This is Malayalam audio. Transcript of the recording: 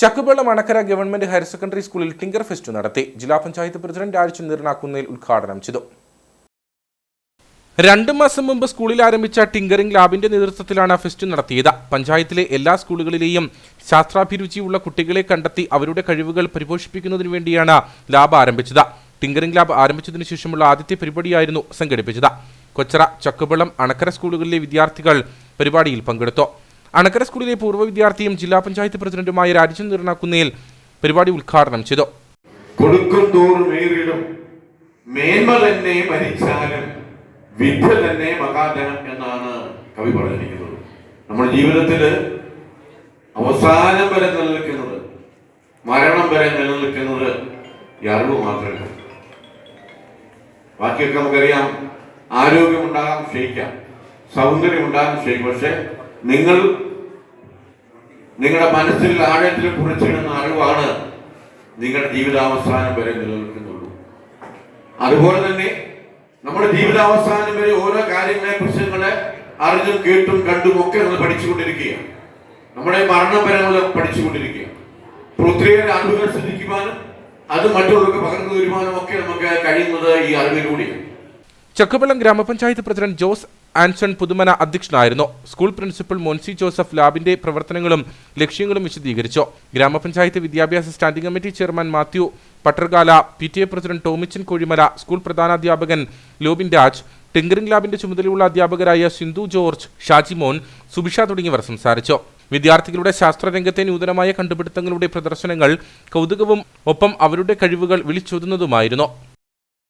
Chakkupallam Anakkara government higher secondary സ്കൂളിൽ ടിങ്കർ ഫെസ്റ്റ് നടത്തി. ജില്ലാ പഞ്ചായത്ത് പ്രസിഡന്റ് ആഴ്ച നീർണാക്കുന്നതിൽ ഉദ്ഘാടനം ചെയ്തു. രണ്ട് മാസം മുമ്പ് സ്കൂളിൽ ആരംഭിച്ച ടിങ്കറിംഗ് ലാബിന്റെ നേതൃത്വത്തിലാണ് ഫെസ്റ്റ് നടത്തിയത്. പഞ്ചായത്തിലെ എല്ലാ സ്കൂളുകളിലെയും ശാസ്ത്രാഭിരുചിയുള്ള കുട്ടികളെ കണ്ടെത്തി അവരുടെ കഴിവുകൾ പരിപോഷിപ്പിക്കുന്നതിനു വേണ്ടിയാണ് ലാബ് ആരംഭിച്ചത്. ടിങ്കറിംഗ് ലാബ് ആരംഭിച്ചതിനു ശേഷമുള്ള ആദ്യത്തെ പരിപാടിയായിരുന്നു സംഘടിപ്പിച്ചത്. കൊച്ചറ ചക്കുപള്ളം അണക്കര സ്കൂളുകളിലെ വിദ്യാർത്ഥികൾ പരിപാടിയിൽ പങ്കെടുത്തു. അണക്കര സ്കൂളിലെ പൂർവ വിദ്യാർത്ഥിയും ജില്ലാ പഞ്ചായത്ത് പ്രസിഡന്റുമായ കുന്നേൽ പരിപാടി ഉദ്ഘാടനം ചെയ്തു. കൊടുക്കും തോറും ഏറിടും മേന്മ തന്നെ മരിച്ചാലും വിദ്യ തന്നെ മഹാധനം എന്നാണ് കവി പറഞ്ഞിരിക്കുന്നത്. നമ്മുടെ ജീവിതത്തിൽ അവസാനം വരെ നിലനിൽക്കുന്നത് മരണം വരെ നിലനിൽക്കുന്നത് ഈ അറിവ് മാത്രമല്ല ബാക്കിയൊക്കെ നമുക്കറിയാം ആരോഗ്യമുണ്ടാകാം ക്ഷയിക്കാം. സൗന്ദര്യമുണ്ടാകാം ക്ഷയിക്കും. പക്ഷെ നിങ്ങൾ നിങ്ങളുടെ മനസ്സിൽ ആഴത്തിൽ കുറിച്ചിടുന്ന അറിവാണ് നിങ്ങളുടെ ജീവിതാവസാനം വരെ നിലനിൽക്കുന്നുള്ളൂ. അതുപോലെ തന്നെ നമ്മുടെ ജീവിതാവസാനം വരെ ഓരോ കാര്യങ്ങളെ കുറിച്ച് അറിഞ്ഞും കേട്ടും കണ്ടും ഒക്കെ നമ്മൾ പഠിച്ചുകൊണ്ടിരിക്കുകയാണ്. നമ്മുടെ മരണം വരെ നമ്മൾ പഠിച്ചുകൊണ്ടിരിക്കുകയാണ്. പൃഥ്വിയുടെ അറിവുകൾ ശ്രദ്ധിക്കുവാനും അത് മറ്റുള്ളവർക്ക് പകർന്നു തരുവാനും ഒക്കെ നമുക്ക് കഴിയുന്നത് ഈ അറിവിലൂടെയാണ്. ചക്കുപള്ളം ഗ്രാമപഞ്ചായത്ത് പ്രസിഡന്റ് ജോസ് ആൻസൺ പുതുമന അധ്യക്ഷനായിരുന്നു. സ്കൂൾ പ്രിൻസിപ്പൽ മോൻസി ജോസഫ് ലാബിന്റെ പ്രവർത്തനങ്ങളും ലക്ഷ്യങ്ങളും വിശദീകരിച്ചു. ഗ്രാമപഞ്ചായത്ത് വിദ്യാഭ്യാസ standing committee chairman Mathew Pattarkala P T A president Tomichan Kozhimala school പ്രധാനാധ്യാപകൻ Lobin Raj tinkering ലാബിന്റെ ചുമതലയുള്ള അധ്യാപകരായ സിന്ധു ജോർജ് ഷാജിമോൻ സുബിഷ തുടങ്ങിയവർ സംസാരിച്ചു. വിദ്യാർത്ഥികളുടെ ശാസ്ത്രരംഗത്തെ നൂതനമായ കണ്ടുപിടുത്തങ്ങളുടെ പ്രദർശനങ്ങൾ കൗതുകവും ഒപ്പം അവരുടെ കഴിവുകൾ വിളിച്ചോതുന്നതുമായിരുന്നു.